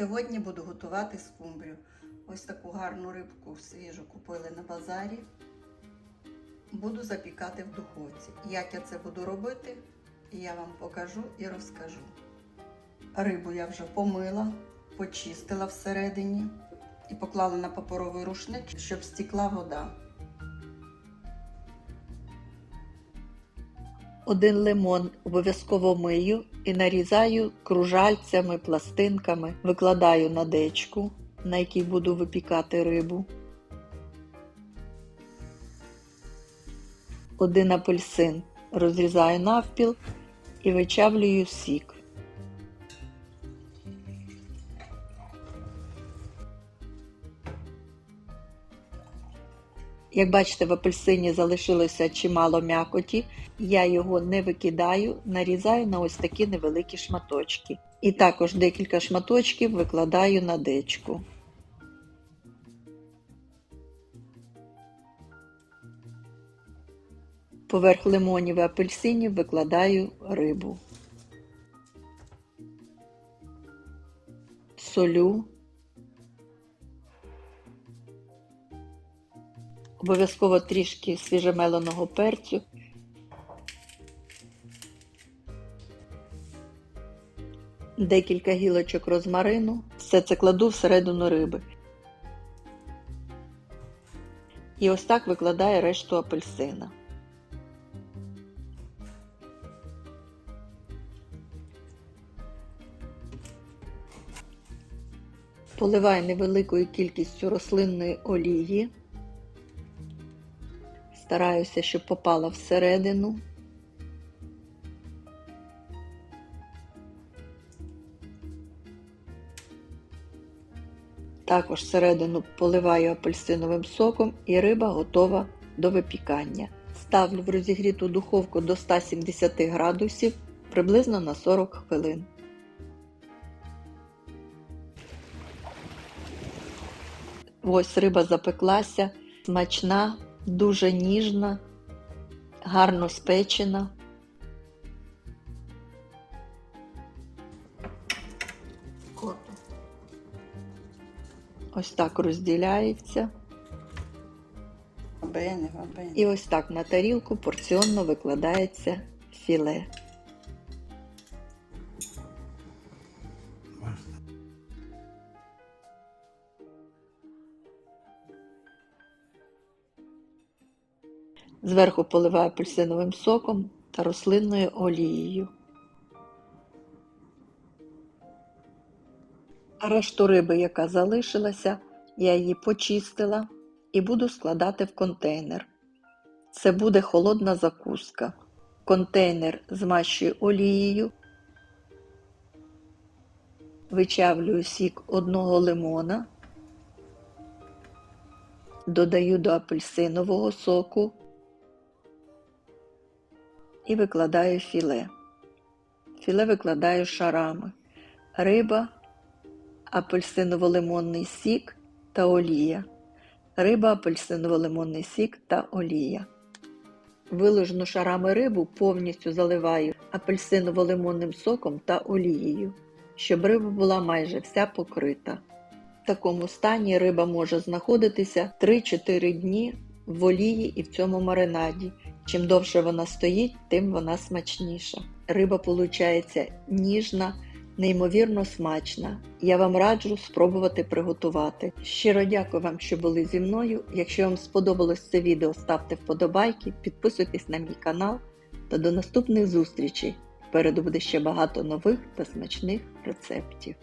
Сьогодні буду готувати скумбрію. Ось таку гарну рибку свіжу купили на базарі. Буду запікати в духовці. Як я це буду робити, я вам покажу і розкажу. Рибу я вже помила, почистила всередині і поклала на паперовий рушник, щоб стікла вода. Один лимон обов'язково мию і нарізаю кружальцями, пластинками, викладаю на дечку, на якій буду випікати рибу. Один апельсин розрізаю навпіл і вичавлюю сік. Як бачите, в апельсині залишилося чимало м'якоті, я його не викидаю, нарізаю на ось такі невеликі шматочки. І також декілька шматочків викладаю на дечку. Поверх лимонів і апельсинів викладаю рибу. Солю. Обов'язково трішки свіжемеленого перцю. Декілька гілочок розмарину. Все це кладу всередину риби. І ось так викладаю решту апельсина. Поливаю невеликою кількістю рослинної олії. Стараюся, щоб попала всередину. Також всередину поливаю апельсиновим соком і риба готова до випікання. Ставлю в розігріту духовку до 170 градусів приблизно на 40 хвилин. Ось риба запеклася, смачна, дуже ніжна, гарно спечена. Ось так розділяється. Бене, бене. І ось так на тарілку порціонно викладається філе. Зверху поливаю апельсиновим соком та рослинною олією. Решту риби, яка залишилася, я її почистила і буду складати в контейнер. Це буде холодна закуска. Контейнер змащую олією, вичавлюю сік одного лимона, додаю до апельсинового соку і викладаю філе. Філе викладаю шарами. Риба, апельсиново-лимонний сік та олія. Риба, апельсиново-лимонний сік та олія. Виложену шарами рибу повністю заливаю апельсиново-лимонним соком та олією, щоб риба була майже вся покрита. В такому стані риба може знаходитися 3-4 дні в олії і в цьому маринаді. Чим довше вона стоїть, тим вона смачніша. Риба виходить ніжна, неймовірно смачна. Я вам раджу спробувати приготувати. Щиро дякую вам, що були зі мною. Якщо вам сподобалось це відео, ставте вподобайки, підписуйтесь на мій канал та до наступних зустрічей. Впереду буде ще багато нових та смачних рецептів.